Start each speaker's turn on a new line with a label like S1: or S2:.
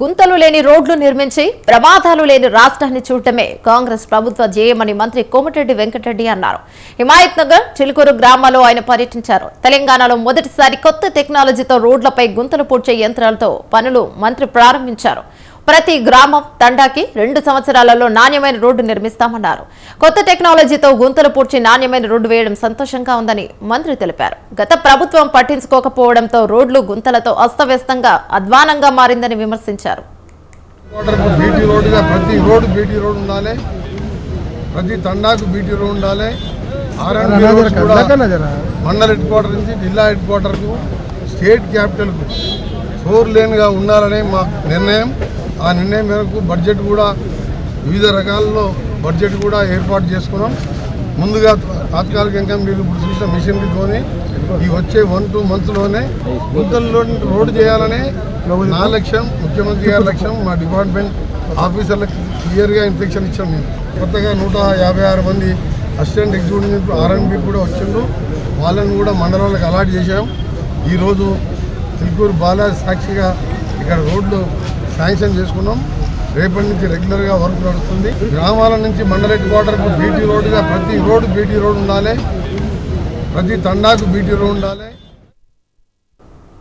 S1: గుంతలు లేని రోడ్లు నిర్మించి ప్రమాదాలు లేని రాష్ట్రాన్ని చూడటమే కాంగ్రెస్ ప్రభుత్వ జేయమని మంత్రి కోమటిరెడ్డి వెంకటరెడ్డి అన్నారు. హిమాయత్ నగర్ చిలుకూరు గ్రామాల్లో ఆయన పర్యటించారు. తెలంగాణలో మొదటిసారి కొత్త టెక్నాలజీతో రోడ్లపై గుంతలు పూడ్చే యంత్రాలతో పనులు మంత్రి ప్రారంభించారు. ప్రతి గ్రామం తండాకి రెండు సంవత్సరాలలో నాణ్యమైన రోడ్డు నిర్మిస్తామన్నారు. కొత్త టెక్నాలజీతో గుంతలు పూడ్చి నాణ్యమైన రోడ్డు వేయడం సంతోషంగా ఉందని మంత్రి తెలిపారు. గత ప్రభుత్వం పట్టించుకోకపోవడంతో రోడ్లు గుంతలతో అస్తవ్యస్తంగా అధ్వానంగా మారిందని విమర్శించారు.
S2: ప్రతి రోడ్డు బీటీ రోడ్ ఉండాలి. ప్రతి తండాకు బీటీ రోడ్ ఉండాలి. మండల హెడ్ క్వార్టర్ నుంచి జిల్లా హెడ్ క్వార్టర్కు స్టేట్ క్యాపిటల్కు ఫోర్ లేన్గా ఉండాలనే మా నిర్ణయం. ఆ నిర్ణయం మేరకు బడ్జెట్ కూడా వివిధ రకాల్లో బడ్జెట్ కూడా ఏర్పాటు చేసుకున్నాం. ముందుగా తాత్కాలికంగా మీరు ఇప్పుడు చూసిన మిషనరీతోని ఈ వచ్చే వన్ టూ మంత్స్లోనే గుంతల్లో రోడ్డు చేయాలనే నా లక్ష్యం ముఖ్యమంత్రి గారి లక్ష్యం మా డిపార్ట్మెంట్ ఆఫీసర్లకు క్లియర్గా ఇన్ఫెక్షన్ ఇచ్చాం నేను కొత్తగా నూట యాభై ఆరు మంది అసిస్టెంట్ ఎగ్జిక్యూటివ్ ఆర్ఎన్బి కూడా వచ్చిండ్రు. వాళ్ళని కూడా మండలాలకు అలాట్ చేశాం. ఈరోజు తిరుపూరు బాలాజీ సాక్షిగా ఇక్కడ రోడ్లు శాంక్షన్ చేసుకున్నాం. రేపటి నుంచి రెగ్యులర్గా వర్క్ నడుస్తుంది. గ్రామాల నుంచి మండల హెడ్ క్వార్టర్కు బీటీ రోడ్డుగా ప్రతి రోడ్డు బీటీ రోడ్ ఉండాలి. ప్రతి తండాకు బీటీ రోడ్ ఉండాలి.